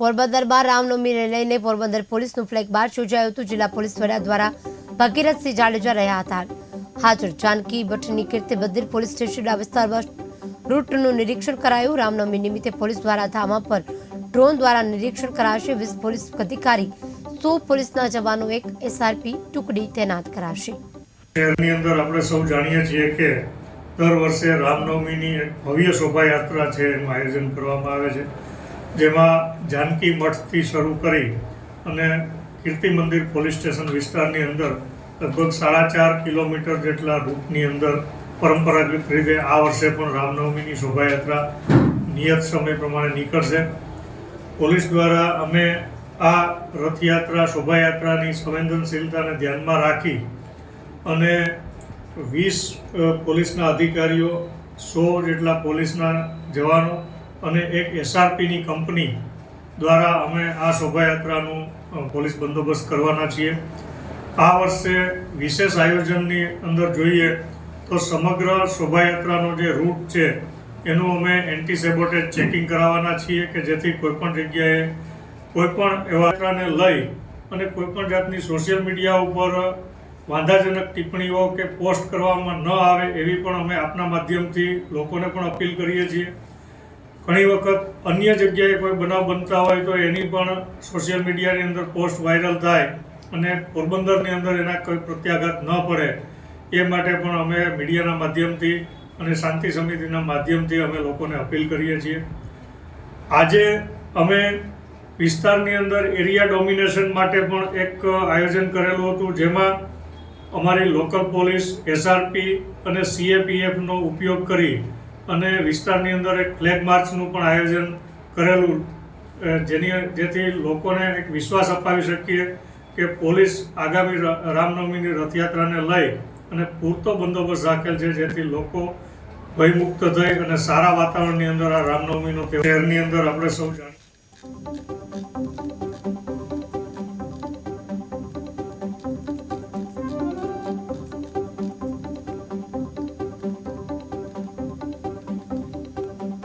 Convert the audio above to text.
પોરબંદરમાં રામનવમીને લઈને પોરબંદર પોલીસનું ફ્લેગ માર્ચ યોજાયું હતું. જિલ્લા પોલીસ વડા દ્વારા ભગીરથસિંહ જાડેજા રહ્યા હતા. હાજર જાનકી ભટ્ટની કીર્તિ મંદિર પોલીસ સ્ટેશનના વિસ્તારમાં રૂટનું નિરીક્ષણ કરાયું. રામનવમી નિમિત્તે પોલીસ દ્વારા ધામા પર ડ્રોન દ્વારા નિરીક્ષણ કરાશે. વીસ પોલીસ અધિકારી, સો પોલીસના જવાનો એક એસઆરપી ટુકડી તૈનાત કરાશે. શહેરની અંદર આપણે સૌ જાણીએ છીએ કે દર વર્ષે રામનવમીની ભવ્ય શોભાયાત્રા છે. એનું આયોજન કરવામાં આવે છે. જેમાં જાનકી મઠથી શરૂ કરી અને કીર્તિ મંદિર પોલીસ સ્ટેશન વિસ્તારની અંદર લગભગ સાડા ચાર કિલોમીટર જેટલા રૂટની અંદર પરંપરાગત રીતે આ વર્ષે પણ રામનવમીની શોભાયાત્રા નિયત સમય પ્રમાણે નીકળશે. પોલીસ દ્વારા અમે આ રથયાત્રા, શોભાયાત્રાની સંવેદનશીલતાને ધ્યાનમાં રાખી અને વીસ પોલીસના અધિકારીઓ, સો જેટલા પોલીસના જવાનો અને એક એસઆરપીની કંપની દ્વારા અમે આ શોભાયાત્રાનું પોલીસ બંદોબસ્ત કરવાના છીએ. આ વર્ષે વિશેષ આયોજનની અંદર જોઈએ તો સમગ્ર શોભાયાત્રાનો જે રૂટ છે, એનું અમે એન્ટી સેબોટેજ ચેકિંગ કરાવવાના છીએ કે જેથી કોઈપણ જગ્યાએ કોઈપણ એવા યાત્રાને લઈ અને કોઈપણ જાતની સોશિયલ મીડિયા ઉપર વાંધાજનક ટિપ્પણીઓ કે પોસ્ટ કરવામાં ન આવે એવી પણ અમે આપના માધ્યમથી લોકોને પણ અપીલ કરીએ છીએ. ઘણી વખત અન્ય જગ્યાએ કોઈ બનાવ બનતા હોય તો એની પણ સોશિયલ મીડિયાની અંદર પોસ્ટ વાયરલ થાય અને પોરબંદરની અંદર એના કોઈ પ્રત્યાઘાત ન પડે. એ માટે પણ અમે મીડિયાના માધ્યમથી અને શાંતિ સમિતિના માધ્યમથી અમે લોકોને અપીલ કરીએ છીએ. આજે અમે વિસ્તારની અંદર એરિયા ડોમિનેશન માટે પણ એક આયોજન કરેલું હતું, જેમાં અમારી લોકલ પોલીસ એસઆરપી અને સીએપીએફનો ઉપયોગ કરી અને વિસ્તારની અંદર એક ફ્લેગ માર્ચનું પણ આયોજન કરેલું જેની, જેથી લોકોને એક વિશ્વાસ અપાવી શકીએ કે પોલીસ આગામી રામનવમીની રથયાત્રાને લઈ અને પૂરતો બંદોબસ્ત રાખેલ છે, જેથી લોકો ભયમુક્ત થઈ અને સારા વાતાવરણની અંદર આ રામનવમીનો તહેવારની અંદર આપણે સૌ જાણીએ.